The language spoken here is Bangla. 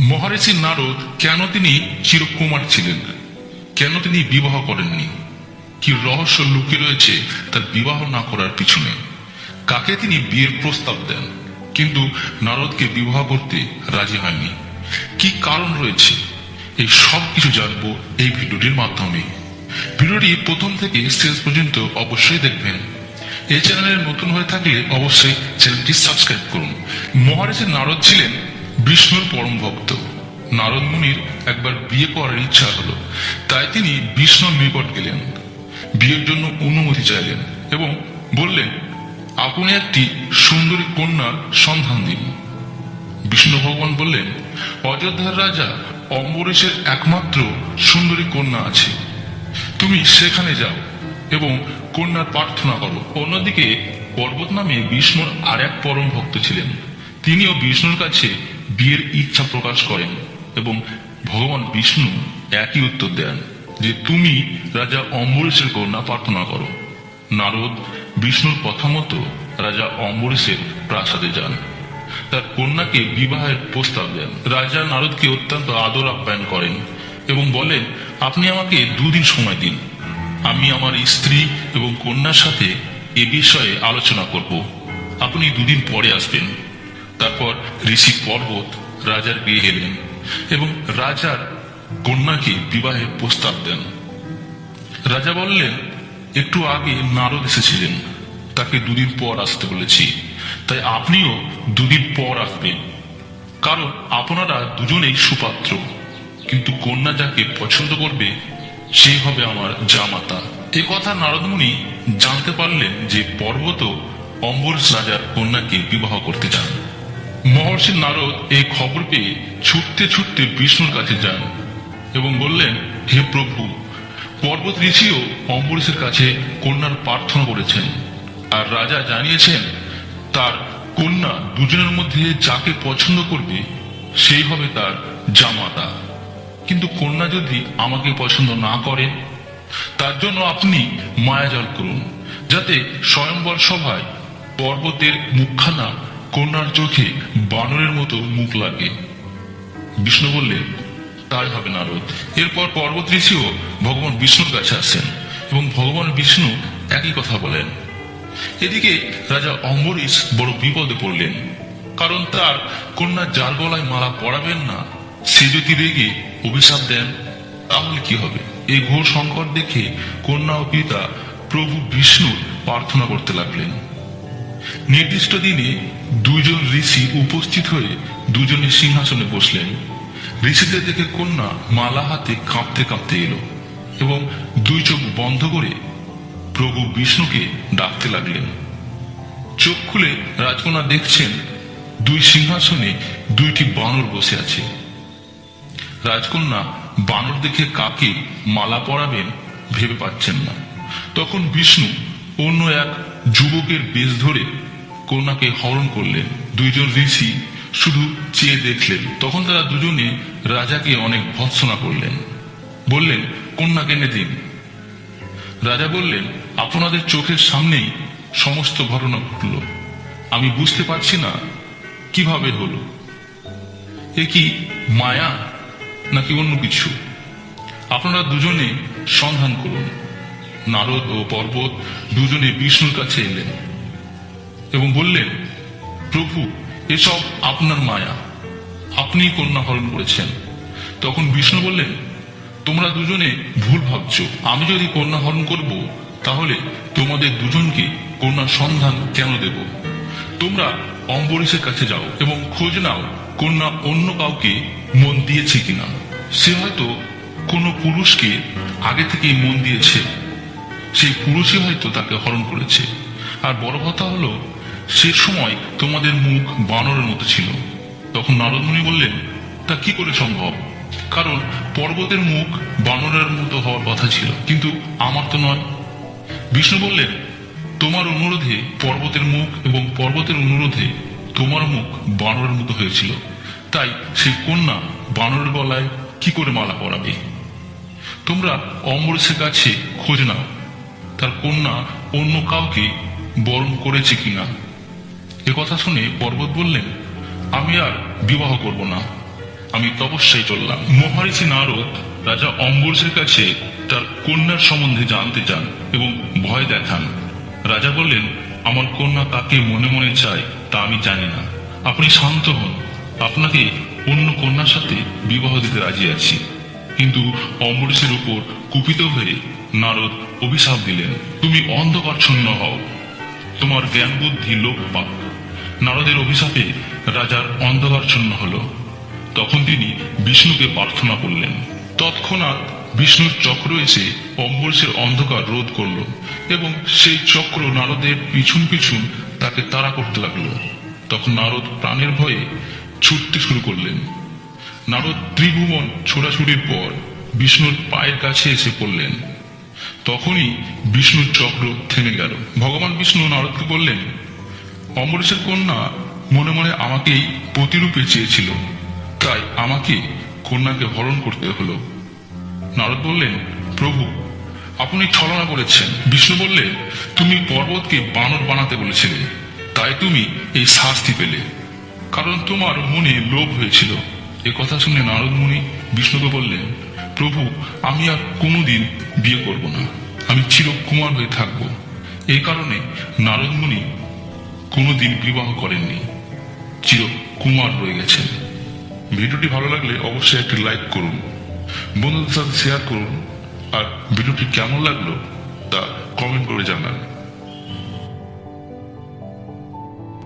মহারিষি নারদ কেন তিনি চিরকুমার ছিলেন? কেন তিনি বিবাহ করেননি? কি রহস্য লুকিয়ে রয়েছে তার বিবাহ না করার পিছনে? কাকে তিনি বিয়ের প্রস্তাব দেন? কিন্তু নারদকে বিবাহ করতে রাজি হয়নি। কি কারণ রয়েছে? এই সব কিছু জানব এই ভিডিওটির মাধ্যমে। ভিডিওটি প্রথম থেকে শেষ পর্যন্ত অবশ্যই দেখবেন। এই চ্যানেলে নতুন হয়ে থাকলে অবশ্যই চ্যানেলটি সাবস্ক্রাইব করুন। মহারাজ নারদ ছিলেন বিষ্ণুর পরম ভক্ত। নারদ মুনির একবার বিয়ে করার ইচ্ছা হলো। তাই তিনি বিষ্ণুর নিকট গেলেন। বিয়ের জন্য অনুমতি চাইলেন এবং বললেন, আপনি একটি সুন্দরী কন্যার সন্ধান দিন। বিষ্ণু ভগবান বললেন, অযোধ্যার রাজা অম্বরীশের একমাত্র সুন্দরী কন্যা আছে। তুমি সেখানে যাও এবং কন্যার প্রার্থনা করো। অন্যদিকে পর্বত নামে বিষ্ণুর আর এক পরম ভক্ত ছিলেন। তিনিও বিষ্ণুর কাছে বিয়ের ইচ্ছা প্রকাশ করেন এবং ভগবান বিষ্ণু একই উত্তর দেন যে তুমি রাজা অম্বরীশের কন্যা প্রার্থনা করো। নারদ বিষ্ণুর কথা মতো রাজা অম্বরীশের প্রাসাদে যান। তার কন্যাকে বিবাহের প্রস্তাব দেন। রাজা নারদকে অত্যন্ত আদর আপ্যায়ন করেন এবং বলেন, আপনি আমাকে দুদিন সময় দিন। আমি আমার স্ত্রী এবং কন্যার সাথে এ বিষয়ে আলোচনা করব। আপনি দুদিন পরে আসবেন। ঋষি পর্বত রাজার বিয়ে এলেন এবং রাজার কন্যাকে বিবাহের প্রস্তাব দেন। রাজা বললেন, একটু আগে নারদ এসেছিলেন। তাকে দুদিন পর আসতে বলেছি। তাই আপনিও দুদিন পর আসবেন। কারণ আপনারা দুজনেই সুপাত্র। কিন্তু কন্যা যাকে পছন্দ করবে, সে হবে আমার জামাতা। এ কথা নারদমুনি জানতে পারলেন যে পর্বত অম্বরীশ রাজার কন্যাকে বিবাহ করতে চান মহর্ষি নারদ এই খবর পেয়ে ছুটতে ছুটতে বিষ্ণুর কাছে যান এবং বললেন, হে প্রভু, পর্বত ঋষিও অম্বরীশের কাছে কন্যার প্রার্থনা করেছেন আর রাজা জানিয়েছেন, তার কন্যা দুজনের মধ্যে যাকে পছন্দ করবে, সেই হবে তার জামাতা। কিন্তু কন্যা যদি আমাকে পছন্দ না করে, তার জন্য আপনি মায়াজাল করুন, যাতে স্বয়ংবর সভায় পর্বতের মুখখানা কন্যার চোখে বানরের মতো মুখ লাগে। বিষ্ণু বললেন তাই হবে নারদ। এরপর পর্বত ঋষিও ভগবান বিষ্ণুর কাছে আসেন এবং ভগবান বিষ্ণু একই কথা বলেন। এদিকে রাজা অম্বরীশ বড় বিপদে পড়লেন, কারণ তার কন্যা যার গলায় মালা পরাবেন না, সে যদি রেগে অভিশাপ দেন, তাহলে কি হবে? এই ঘোর সংকট দেখে কন্যা ও পিতা প্রভু বিষ্ণুর প্রার্থনা করতে লাগলেন। নির্দিষ্ট দিনে দুজন ঋষি উপস্থিত হয়ে দুজনের সিংহাসনে বসলেন। ঋষিদের দেখে কন্যা মালা হাতে কাঁপতে কাঁপতে এলো এবং দুই চোখ বন্ধ করে প্রভু বিষ্ণুকে ডাকতে লাগলেন। চোখ খুলে রাজকন্যা দেখছেন দুই সিংহাসনে দুইটি বানর বসে আছে। রাজকন্যা বানর দেখে কাকে মালা পরাবেন ভেবে পাচ্ছেন না। তখন বিষ্ণু অন্য এক যুবকের বেশ ধরে কন্যাকে হরণ করলেন দুইজন ঋষি শুধু চেয়ে দেখলেন। তখন তারা দুজনে রাজাকে অনেক ভৎসনা করলেন। বললেন, কন্যা কেনে দিন? রাজা বললেন, আপনাদের চোখের সামনেই সমস্ত ঘটনা ঘটল। আমি বুঝতে পারছি না কীভাবে হলো। এ কি মায়া নাকি অন্য কিছু? আপনারা দুজনে সন্ধান করুন। নারদ ও পর্বত দুজনে বিষ্ণুর কাছে এলেন এবং বললেন, প্রভু, এসব আপনার মায়া। আপনি কন্যা হরণ করেছেন। তখন বিষ্ণু বললেন, তোমরা দুজনে ভুল ভাবছ। আমি যদি কন্যা হরণ করব, তাহলে তোমাদের দুজনকে কন্যা সন্ধান কেন দেব? তোমরা অম্বরীশের কাছে যাও এবং খোঁজ নাও কন্যা অন্য কাউকে মন দিয়েছে কিনা। সে হয়তো কোনো পুরুষকে আগে থেকেই মন দিয়েছে। সেই পুরুষই হয়তো তাকে হরণ করেছে। আর বড় কথা হলো, সে সময় তোমাদের মুখ বানরের মতো ছিল। তখন নারদমণি বললেন, তা কি করে সম্ভব? কারণ পর্বতের মুখ বানরের মতো হওয়ার কথা ছিল, কিন্তু আমার তো নয়। বিষ্ণু বললেন, তোমার অনুরোধে পর্বতের মুখ এবং পর্বতের অনুরোধে তোমার মুখ বানরের মতো হয়েছিল। তাই সেই কন্যা বানরের গলায় কি করে মালা পরাবে? তোমরা অমরেশের কাছে খোঁজ নাও। তার কন্যা অন্য কাউকে বরণ করেছে কিনা? এ কথা শুনে পর্বত বললেন, আমি আর বিবাহ করব না। আমি তপস্যায় চললাম। মহারিষি নারদ রাজা অম্বরসের কাছে তার কন্যার সম্বন্ধে জানতে চান এবং ভয় দেখান। রাজা বললেন, আমার কন্যা কাকে মনে মনে চায় তা আমি জানি না। আপনি শান্ত হন। আপনাকে অন্য কন্যার সাথে বিবাহ দিতে রাজি আছি। কিন্তু অম্বরীশের উপর কুপিত হয়ে নারদ অভিশাপ দিলেন, তুমি অন্ধকারচ্ছন্ন হও। তোমার জ্ঞান বুদ্ধি লোপ পাক নারদের অভিশাপে রাজার অন্ধকারচ্ছন্ন হল। তখন তিনি বিষ্ণুকে প্রার্থনা করলেন। তৎক্ষণাৎ বিষ্ণুর চক্র এসে অম্বরীশের অন্ধকার রোধ করল এবং সেই চক্র নারদের পিছন পিছন তাকে তাড়া করতে লাগল। তখন নারদ প্রাণের ভয়ে ছুটতে শুরু করলেন। নারদ ত্রিভুবন ছোড়াছুড়ির পর বিষ্ণুর পায়ের কাছে এসে পড়লেন। তখনই বিষ্ণুর চক্র থেমে গেল। ভগবান বিষ্ণু নারদকে বললেন অম্বরীশের কন্যা মনে মনে আমাকেই প্রতিরূপে চেয়েছিল। তাই আমাকে কন্যাকে হরণ করতে হলো। নারদ বললেন, প্রভু, আপনি ছলনা করেছেন। বিষ্ণু বললেন, তুমি পর্বতকে বানর বানাতে বলেছিলে। তাই তুমি এই শাস্তি পেলে। কারণ তোমার মনে লোভ হয়েছিল। এ কথা শুনে নারদ মুনি বিষ্ণুকে বললেন, প্রভু, আমি আর কোনোদিন বিয়ে করব না। আমি চিরকুমার হয়ে থাকব। এই কারণে নারদ মুনি কোনোদিন বিবাহ করেননি। চিরকুমার রয়ে গেছেন। ভিডিওটি ভালো লাগলে অবশ্যই একটি লাইক করুন, বন্ধুদের সাথে শেয়ার করুন, আর ভিডিওটি কেমন লাগল তা কমেন্ট করে জানান।